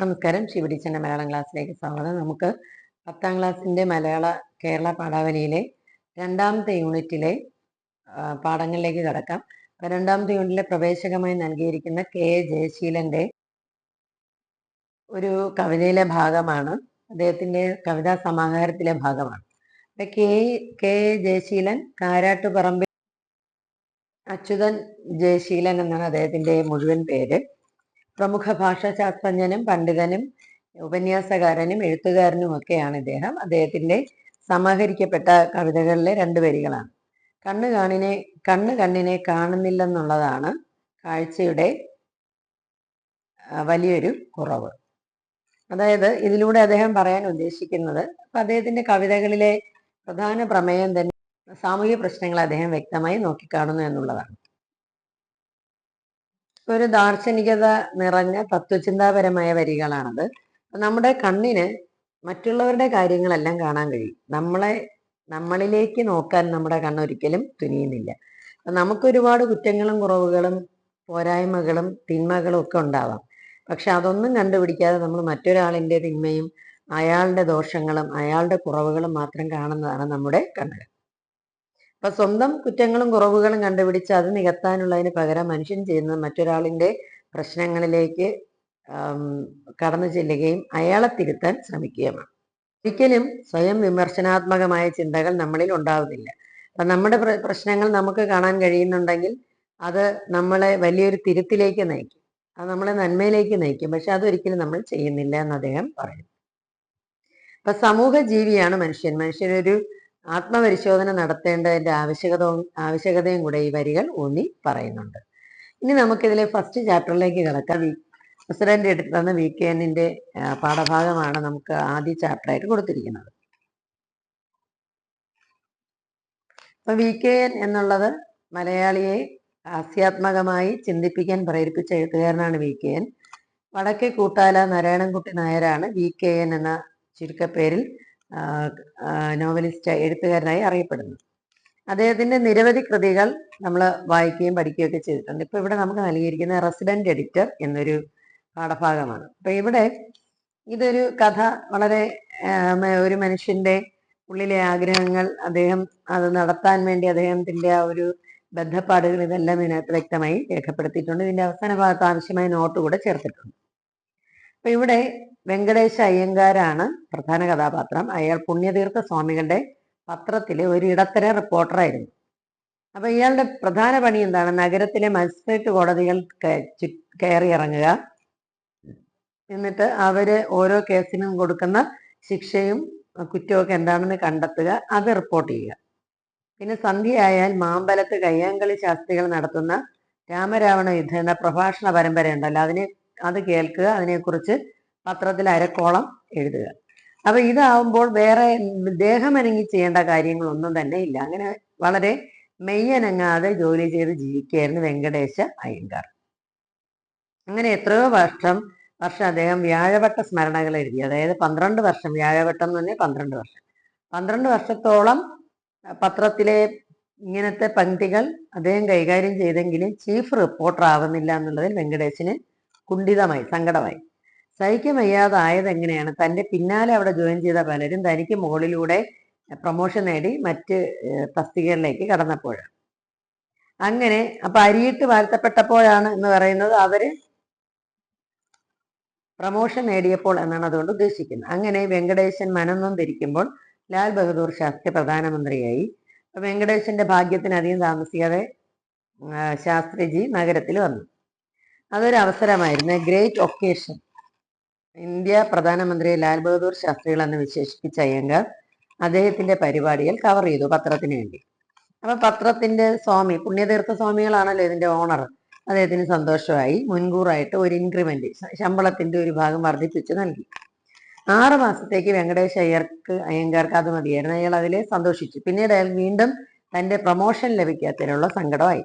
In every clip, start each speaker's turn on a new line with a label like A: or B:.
A: നമസ്കാരം. ശിവടീച്ചന്റെ മലയാളം ക്ലാസ്സിലേക്ക് സ്വാഗതം. നമുക്ക് പത്താം ക്ലാസ്സിന്റെ മലയാള കേരള പാഠാവലിയിലെ രണ്ടാമത്തെ യൂണിറ്റിലെ പാഠങ്ങളിലേക്ക് കടക്കാം. അപ്പൊ രണ്ടാമത്തെ യൂണിറ്റിലെ പ്രവേശകമായി നൽകിയിരിക്കുന്ന കെ. എ ജയശീലന്റെ ഒരു കവിതയിലെ ഭാഗമാണ്. അദ്ദേഹത്തിന്റെ കവിതാ സമാഹാരത്തിലെ ഭാഗമാണ്. അപ്പൊ കെ. കെ. ജയശീലൻ കാരാട്ടുപറമ്പിൽ അച്യുതൻ ജയശീലൻ എന്നാണ് അദ്ദേഹത്തിന്റെ മുഴുവൻ പേര്. പ്രമുഖ ഭാഷാശാസ്ത്രജ്ഞനും പണ്ഡിതനും ഉപന്യാസകാരനും എഴുത്തുകാരനും ഒക്കെയാണ് ഇദ്ദേഹം. അദ്ദേഹത്തിന്റെ സമാഹരിക്കപ്പെട്ട കവിതകളിലെ രണ്ട് വരികളാണ്. കണ്ണ് കാണിനെ കണ്ണ് കണ്ണിനെ കാണുന്നില്ലെന്നുള്ളതാണ് കാഴ്ചയുടെ വലിയൊരു കുറവ്. അതായത് ഇതിലൂടെ അദ്ദേഹം പറയാൻ ഉദ്ദേശിക്കുന്നത് അദ്ദേഹത്തിന്റെ കവിതകളിലെ പ്രധാന പ്രമേയം തന്നെ സാമൂഹ്യ പ്രശ്നങ്ങൾ അദ്ദേഹം വ്യക്തമായി നോക്കിക്കാണുന്നു എന്നുള്ളതാണ്. ഒരു ദാർശനികത നിറഞ്ഞ തത്വചിന്താപരമായ വരികളാണത്. നമ്മുടെ കണ്ണിന് മറ്റുള്ളവരുടെ കാര്യങ്ങളെല്ലാം കാണാൻ കഴിയും. നമ്മളെ നമ്മളിലേക്ക് നോക്കാൻ നമ്മുടെ കണ്ണൊരിക്കലും തുനിയുന്നില്ല. നമുക്ക് ഒരുപാട് കുറ്റങ്ങളും കുറവുകളും പോരായ്മകളും തിന്മകളും ഒക്കെ ഉണ്ടാവാം. പക്ഷെ അതൊന്നും കണ്ടുപിടിക്കാതെ നമ്മൾ മറ്റൊരാളിന്റെ തിന്മയും അയാളുടെ ദോഷങ്ങളും അയാളുടെ കുറവുകളും മാത്രം കാണുന്നതാണ് നമ്മുടെ കണ്ണുകൾ അപ്പൊ സ്വന്തം കുറ്റങ്ങളും കുറവുകളും കണ്ടുപിടിച്ച് അത് നികത്താനുള്ളതിന് പകരം മനുഷ്യൻ ചെയ്യുന്നത് മറ്റൊരാളിന്റെ പ്രശ്നങ്ങളിലേക്ക് കടന്നു ചെല്ലുകയും അയാളെ തിരുത്താൻ ശ്രമിക്കുകയുമാണ്. ഒരിക്കലും സ്വയം വിമർശനാത്മകമായ ചിന്തകൾ നമ്മളിൽ ഉണ്ടാവുന്നില്ല. അപ്പൊ നമ്മുടെ പ്രശ്നങ്ങൾ നമുക്ക് കാണാൻ കഴിയുന്നുണ്ടെങ്കിൽ അത് നമ്മളെ വലിയൊരു തിരുത്തിലേക്ക് നയിക്കും. അത് നമ്മളെ നന്മയിലേക്ക് നയിക്കും. പക്ഷെ അതൊരിക്കലും നമ്മൾ ചെയ്യുന്നില്ല എന്ന് അദ്ദേഹം പറയുന്നു. അപ്പൊ സമൂഹ ജീവിയാണ് മനുഷ്യൻ. മനുഷ്യനൊരു ആത്മപരിശോധന നടത്തേണ്ടതിന്റെ ആവശ്യകത ആവശ്യകതയും കൂടെ ഈ വരികൾ ഊന്നി പറയുന്നുണ്ട്. ഇനി നമുക്കിതിലെ ഫസ്റ്റ് ചാപ്റ്ററിലേക്ക് കിടക്കാം. പ്രസിഡന്റ് എടുത്തു തന്ന വി കെ എന്നിന്റെ പാഠഭാഗമാണ് നമുക്ക് ആദ്യ ചാപ്റ്ററായിട്ട് കൊടുത്തിരിക്കുന്നത്. അപ്പൊ വി കെ എൻ എന്നുള്ളത് മലയാളിയെ ഹാസ്യാത്മകമായി ചിന്തിപ്പിക്കാൻ പ്രേരിപ്പിച്ച എഴുത്തുകാരനാണ് വി കെ എൻ വടക്കേ കൂട്ടാല നാരായണൻകുട്ടി നായരാണ് വി കെ എൻ എന്ന ചുരുക്കപ്പേരിൽ നോവലിസ്റ്റ് എഴുത്തുകാരനായി അറിയപ്പെടുന്നു. അദ്ദേഹത്തിന്റെ നിരവധി കൃതികൾ നമ്മൾ വായിക്കുകയും പഠിക്കുകയും ഒക്കെ ചെയ്തിട്ടുണ്ട്. ഇപ്പൊ ഇവിടെ നമുക്ക് നൽകിയിരിക്കുന്ന റെസിഡന്റ് എഡിറ്റർ എന്നൊരു പാഠഭാഗമാണ്. അപ്പൊ ഇവിടെ ഇതൊരു കഥ വളരെ ഒരു മനുഷ്യന്റെ ഉള്ളിലെ ആഗ്രഹങ്ങൾ അദ്ദേഹം അത് നടത്താൻ വേണ്ടി അദ്ദേഹത്തിന്റെ ആ ഒരു ബന്ധപ്പാടുകൾ ഇതെല്ലാം ഇതിനകത്ത് വ്യക്തമായി രേഖപ്പെടുത്തിയിട്ടുണ്ട്. ഇതിന്റെ അവസാന ഭാഗത്ത് ആവശ്യമായ നോട്ട് കൂടെ ചേർത്തിട്ടുണ്ട്. അപ്പൊ ഇവിടെ വെങ്കടേശ അയ്യങ്കാരാണ് പ്രധാന കഥാപാത്രം. അയാൾ പുണ്യതീർത്ഥ സ്വാമികളുടെ പത്രത്തിലെ ഒരു ഇടത്തര റിപ്പോർട്ടറായിരുന്നു. അപ്പൊ ഇയാളുടെ പ്രധാന പണി എന്താണ്? നഗരത്തിലെ മജിസ്ട്രേറ്റ് കോടതികൾ കയ- കയറി ഇറങ്ങുക. എന്നിട്ട് അവർ ഓരോ കേസിനും കൊടുക്കുന്ന ശിക്ഷയും കുറ്റമൊക്കെ എന്താണെന്ന് കണ്ടെത്തുക. അത് റിപ്പോർട്ട് ചെയ്യുക. പിന്നെ സന്ധ്യയായാൽ മാമ്പലത്ത് കയ്യാങ്കളി ശാസ്ത്രികൾ നടത്തുന്ന രാമരാവണ യുദ്ധ എന്ന പ്രഭാഷണ പരമ്പര ഉണ്ടല്ലോ അതിനെ അത് കേൾക്കുക. അതിനെക്കുറിച്ച് പത്രത്തിൽ അരക്കോളം എഴുതുക. അപ്പൊ ഇതാവുമ്പോൾ വേറെ ദേഹമനങ്ങി ചെയ്യേണ്ട കാര്യങ്ങളൊന്നും തന്നെ ഇല്ല. അങ്ങനെ വളരെ മെയ്യനങ്ങാതെ ജോലി ചെയ്ത് ജീവിക്കുകയായിരുന്നു വെങ്കടേശ അയ്യങ്കാർ. അങ്ങനെ എത്രയോ വർഷം വർഷം അദ്ദേഹം വ്യാഴവട്ട സ്മരണകൾ എഴുതി. അതായത് പന്ത്രണ്ട് വർഷം വ്യാഴവട്ടം എന്ന് പറഞ്ഞാൽ പന്ത്രണ്ട് വർഷം. പന്ത്രണ്ട് വർഷത്തോളം പത്രത്തിലെ ഇങ്ങനത്തെ പങ്ക്തികൾ അദ്ദേഹം കൈകാര്യം ചെയ്തെങ്കിലും ചീഫ് റിപ്പോർട്ടർ ആവുന്നില്ല എന്നുള്ളതിൽ വെങ്കടേശിന് കുണ്ഠിതമായി സങ്കടമായി. സഹിക്കാൻ വയ്യാതായത് എങ്ങനെയാണ്? തന്റെ പിന്നാലെ അവിടെ ജോയിൻ ചെയ്ത പലരും തനിക്ക് മുകളിലൂടെ പ്രൊമോഷൻ നേടി മറ്റ് തസ്തികകളിലേക്ക് കടന്നപ്പോഴാണ്. അങ്ങനെ അപ്പൊ അരിയിട്ട് വാഴ്ത്തപ്പെട്ടപ്പോഴാണ് എന്ന് പറയുന്നത് അവർ പ്രമോഷൻ നേടിയപ്പോൾ എന്നാണ് അതുകൊണ്ട് ഉദ്ദേശിക്കുന്നത്. അങ്ങനെ വെങ്കടേശൻ മനംന്നും തിരിക്കുമ്പോൾ ലാൽ ബഹദൂർ ശാസ്ത്രി പ്രധാനമന്ത്രിയായി. വെങ്കടേശന്റെ ഭാഗ്യത്തിന് അധികം താമസിക്കാതെ ശാസ്ത്രിജി നഗരത്തിൽ വന്നു. അതൊരു അവസരമായിരുന്നു ഗ്രേറ്റ് ഒക്കേഷൻ ഇന്ത്യ പ്രധാനമന്ത്രി ലാൽ ബഹദൂർ ശാസ്ത്രികൾ എന്ന് വിശേഷിപ്പിച്ച അയ്യങ്കർ അദ്ദേഹത്തിന്റെ പരിപാടികൾ കവർ ചെയ്തു പത്രത്തിന് വേണ്ടി. അപ്പൊ പത്രത്തിന്റെ സ്വാമി പുണ്യതീർത്ഥ സ്വാമികളാണല്ലോ ഇതിന്റെ ഓണർ അദ്ദേഹത്തിന് സന്തോഷമായി മുൻകൂറായിട്ട് ഒരു ഇൻക്രിമെന്റ് ശമ്പളത്തിന്റെ ഒരു ഭാഗം വർദ്ധിപ്പിച്ച് നൽകി. ആറ് മാസത്തേക്ക് വെങ്കടേഷ് അയ്യർക്ക് അയ്യങ്കാർക്ക് അത് മതിയായിരുന്നു. അയാൾ അതിൽ സന്തോഷിച്ചു. പിന്നീട് അയാൾ വീണ്ടും തന്റെ പ്രൊമോഷൻ ലഭിക്കാത്തതിനുള്ള സങ്കടമായി.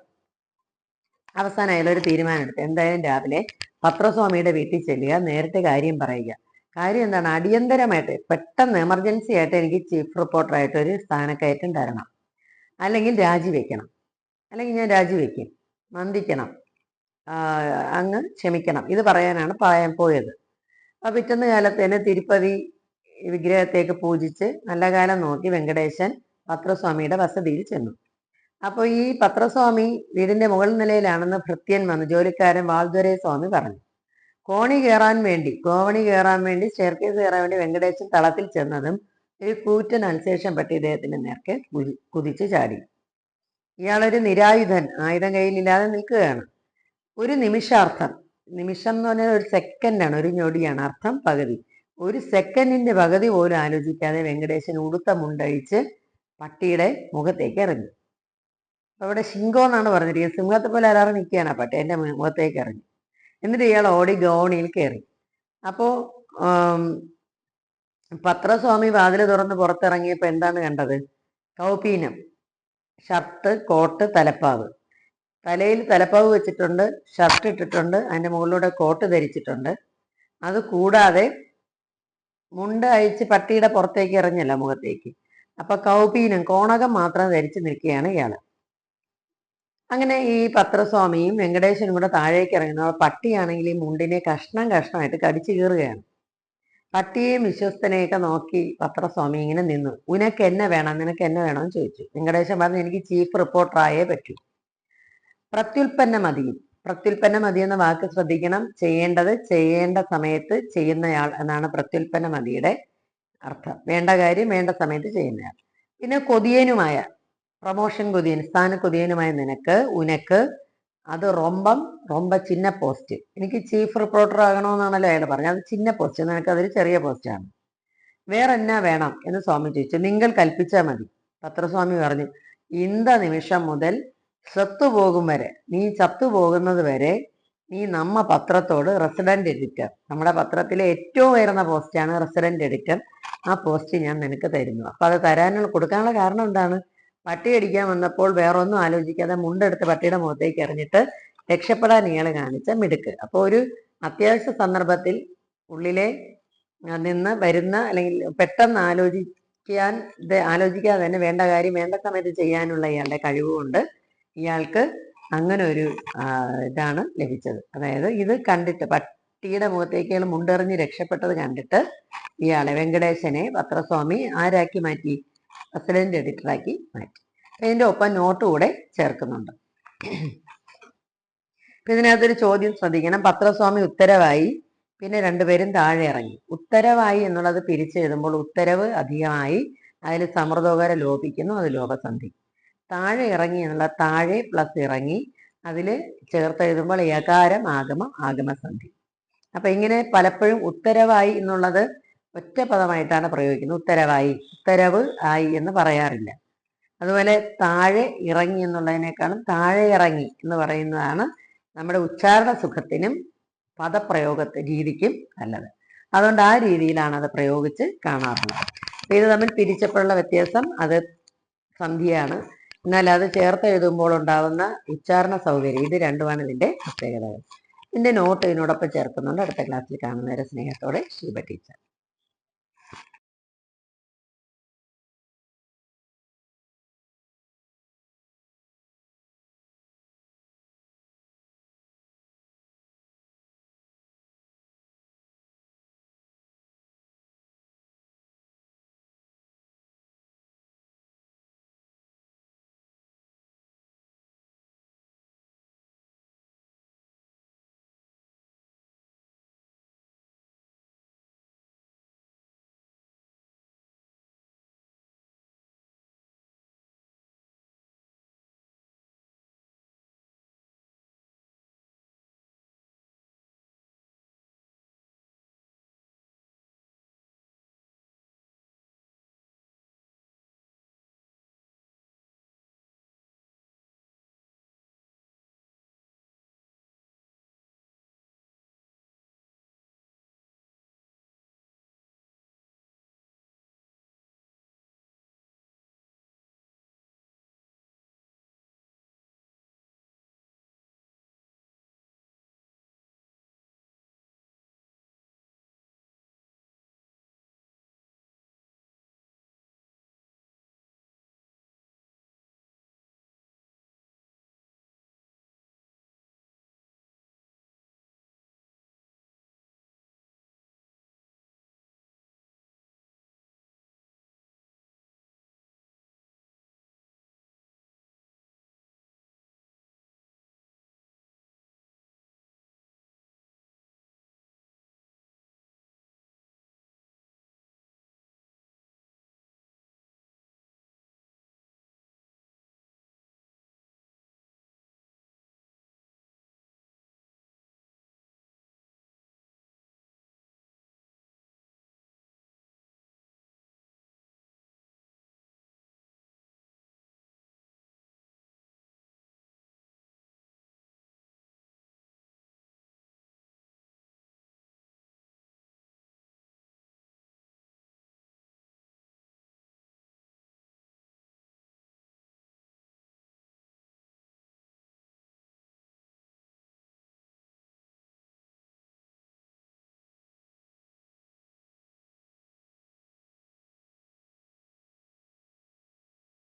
A: അവസാനം അയാൾ തീരുമാനം എടുത്തു എന്തായാലും രാവിലെ പത്രസ്വാമിയുടെ വീട്ടിൽ ചെല്ലുക നേരത്തെ കാര്യം പറയുക. കാര്യം എന്താണ്? അടിയന്തരമായിട്ട് പെട്ടെന്ന് എമർജൻസി ആയിട്ട് എനിക്ക് ചീഫ് റിപ്പോർട്ടറായിട്ട് ഒരു സ്ഥാനക്കയറ്റം തരണം. അല്ലെങ്കിൽ രാജിവെക്കണം അല്ലെങ്കിൽ ഞാൻ രാജിവെക്കും മന്ദിക്കണം. അങ്ങ് ക്ഷമിക്കണം. ഇത് പറയാനാണ് പറയാൻ പോയത്. അപ്പൊ പിറ്റന്ന് കാലത്തേന് തിരുപ്പതി വിഗ്രഹത്തേക്ക് പൂജിച്ച് നല്ല കാലം നോക്കി വെങ്കടേശൻ പത്രസ്വാമിയുടെ വസതിയിൽ ചെന്നു. അപ്പോൾ ഈ പത്രസ്വാമി വീടിന്റെ മുകൾ നിലയിലാണെന്ന് ഭൃത്യൻ വന്ന്. ജോലിക്കാരൻ വാൽദ്വരെ സ്വാമി പറഞ്ഞു. കോണി കയറാൻ വേണ്ടി കോവണി കയറാൻ വേണ്ടി സ്റ്റെയർകേസ് കയറാൻ വേണ്ടി വെങ്കടേശൻ തളത്തിൽ ചെന്നതും ഒരു കൂറ്റൻ അൽശേഷം പെട്ടി ഇദ്ദേഹത്തിന്റെ നേർക്ക് കുതി- കുതിച്ചു ചാടി. ഇയാളൊരു നിരായുധൻ ആയുധം കയ്യിലില്ലാതെ നിൽക്കുകയാണ്. ഒരു നിമിഷാർത്ഥം നിമിഷം എന്ന് പറഞ്ഞാൽ ഒരു സെക്കൻഡാണ് ഒരു ഞൊടിയാണ്. അർത്ഥം പകുതി. ഒരു സെക്കൻഡിന്റെ പകുതി പോലും ആലോചിക്കാതെ വെങ്കടേശൻ ഉടുത്ത മുണ്ടഴിച്ച് പട്ടിയുടെ മുഖത്തേക്ക് എറിഞ്ഞു. അപ്പൊ ഇവിടെ ശിങ്കോ എന്നാണ് പറഞ്ഞിരിക്കുന്നത്. സിംഹത്തെ പോലെ അലാറ് നിൽക്കുകയാണ്. ആ പട്ടി എന്റെ മുഖത്തേക്ക് ഇറങ്ങി. എന്നിട്ട് ഇയാൾ ഓടി ഗോണിയിൽ കയറി. അപ്പോൾ പത്രസ്വാമി വാതിൽ തുറന്ന് പുറത്തിറങ്ങിയപ്പോ എന്താണ് കണ്ടത്? കൗപീനം. ഷർട്ട് കോട്ട് തലപ്പാവ്. തലയിൽ തലപ്പാവ് വെച്ചിട്ടുണ്ട് ഷർട്ട് ഇട്ടിട്ടുണ്ട് അതിന്റെ മുകളിലൂടെ കോട്ട് ധരിച്ചിട്ടുണ്ട്. അത് കൂടാതെ മുണ്ട് അഴിച്ച് പട്ടിയുടെ പുറത്തേക്ക് ഇറങ്ങിയല്ല മുഖത്തേക്ക്. അപ്പൊ കൗപീനം കോണകം മാത്രം ധരിച്ച് നിൽക്കുകയാണ് ഇയാൾ. അങ്ങനെ ഈ പത്രസ്വാമിയും വെങ്കടേശനും കൂടെ താഴേക്ക് ഇറങ്ങുന്നു. പട്ടിയാണെങ്കിൽ ഈ മുണ്ടിനെ കഷ്ണം കഷ്ണമായിട്ട് കടിച്ചു കീറുകയാണ്. പട്ടിയെയും വിശ്വസ്തനെയൊക്കെ നോക്കി പത്രസ്വാമി ഇങ്ങനെ നിന്നു. ഉനക്ക് എന്നെ വേണം നിനക്ക് എന്നെ വേണമെന്ന് ചോദിച്ചു. വെങ്കടേശൻ പറഞ്ഞു എനിക്ക് ചീഫ് റിപ്പോർട്ടറായേ പറ്റൂ. പ്രത്യുൽപ്പന്ന മതി പ്രത്യുൽപ്പന്ന മതി എന്ന വാക്ക് ശ്രദ്ധിക്കണം. ചെയ്യേണ്ടത് ചെയ്യേണ്ട സമയത്ത് ചെയ്യുന്നയാൾ എന്നാണ് പ്രത്യുൽപ്പന്ന മതിയുടെ അർത്ഥം. വേണ്ട കാര്യം വേണ്ട സമയത്ത് ചെയ്യുന്നയാൾ. പിന്നെ കൊതിയനുമായ പ്രൊമോഷൻ കൊതിയൻ സ്ഥാന കൊതിയനുമായ നിനക്ക് ഉനക്ക് അത് റൊമ്പം റൊമ്പ ചിന്ന പോസ്റ്റ് എനിക്ക് ചീഫ് റിപ്പോർട്ടർ ആകണമെന്നാണല്ലോ അയാൾ പറഞ്ഞത്. അത് ചിന്ന പോസ്റ്റ് നിനക്ക് അതൊരു ചെറിയ പോസ്റ്റാണ് വേറെ എന്നാ വേണം എന്ന് സ്വാമി ചോദിച്ചു. നിങ്ങൾ കൽപ്പിച്ചാൽ മതി. പത്രസ്വാമി പറഞ്ഞു ഇന്ത നിമിഷം മുതൽ ചത്തുപോകും വരെ നീ ചത്തുപോകുന്നത് വരെ നീ നമ്മ പത്രത്തോട് റെസിഡന്റ് എഡിറ്റർ നമ്മുടെ പത്രത്തിലെ ഏറ്റവും ഉയർന്ന പോസ്റ്റാണ് റെസിഡന്റ് എഡിറ്റർ ആ പോസ്റ്റ് ഞാൻ നിനക്ക് തരുന്നു അപ്പൊ അത് തരാനുള്ള കൊടുക്കാനുള്ള കാരണം എന്താണ്? പട്ടി അടിക്കാൻ വന്നപ്പോൾ വേറെ ഒന്നും ആലോചിക്കാതെ മുണ്ടെടുത്ത് പട്ടിയുടെ മുഖത്തേക്ക് എറിഞ്ഞിട്ട് രക്ഷപ്പെടാൻ ഇയാൾ കാണിച്ച മിടുക്ക്. അപ്പോൾ ഒരു അത്യാവശ്യ സന്ദർഭത്തിൽ ഉള്ളിലെ നിന്ന് വരുന്ന അല്ലെങ്കിൽ പെട്ടെന്ന് ആലോചിക്കാൻ ആലോചിക്കാതെ തന്നെ വേണ്ട കാര്യം വേണ്ട സമയത്ത് ചെയ്യാനുള്ള ഇയാളുടെ കഴിവുകൊണ്ട് ഇയാൾക്ക് അങ്ങനെ ഒരു ഇതാണ് ലഭിച്ചത്. അതായത് ഇത് കണ്ടിട്ട് പട്ടിയുടെ മുഖത്തേക്ക് മുണ്ടെറിഞ്ഞ് രക്ഷപ്പെട്ടത് കണ്ടിട്ട് ഇയാളെ വെങ്കടേശനെ പത്രസ്വാമി ആരാക്കി മാറ്റി? പ്രസിഡന്റ് എഡിറ്ററാക്കി മാറ്റി. അതിന്റെ ഒപ്പം നോട്ട് കൂടെ ചേർക്കുന്നുണ്ട്. ഇതിനകത്തൊരു ചോദ്യം ശ്രദ്ധിക്കണം. പത്രസ്വാമി ഉത്തരവായി പിന്നെ രണ്ടുപേരും താഴെ ഇറങ്ങി. ഉത്തരവായി എന്നുള്ളത് പിരിച്ചെഴുതുമ്പോൾ ഉത്തരവ് അധികമായി അതിൽ സമൃദ്ധോകര ലോപിക്കുന്നു അത് ലോകസന്ധി. താഴെ ഇറങ്ങി എന്നുള്ള താഴെ പ്ലസ് ഇറങ്ങി അതിൽ ചേർത്തെഴുതുമ്പോൾ ഏകാരം ആഗമം ആഗമസന്ധി. അപ്പൊ ഇങ്ങനെ പലപ്പോഴും ഉത്തരവായി എന്നുള്ളത് ഒറ്റ പദമായിട്ടാണ് പ്രയോഗിക്കുന്നത്. ഉത്തരവായി. ഉത്തരവ് ആയി എന്ന് പറയാറില്ല. അതുപോലെ താഴെ ഇറങ്ങി എന്നുള്ളതിനേക്കാളും താഴെ ഇറങ്ങി എന്ന് പറയുന്നതാണ് നമ്മുടെ ഉച്ചാരണ സുഖത്തിനും പദപ്രയോഗ രീതിക്കും നല്ലത്. അതുകൊണ്ട് ആ രീതിയിലാണ് അത് പ്രയോഗിച്ച് കാണാറുള്ളത്. ഇത് തമ്മിൽ പിരിച്ചപ്പോഴുള്ള വ്യത്യാസം അത് സന്ധിയാണ് എന്നാൽ അത് ചേർത്ത് എഴുതുമ്പോൾ ഉണ്ടാവുന്ന ഉച്ചാരണ സൗകര്യം ഇത് രണ്ടുമാണ് ഇതിന്റെ പ്രത്യേകതകൾ. ഇതിന്റെ നോട്ട് ഇതിനോടൊപ്പം ചേർക്കുന്നുണ്ട്. അടുത്ത ക്ലാസ്സിൽ കാണുന്നവരെ സ്നേഹത്തോടെ ശിവ ടീച്ചർ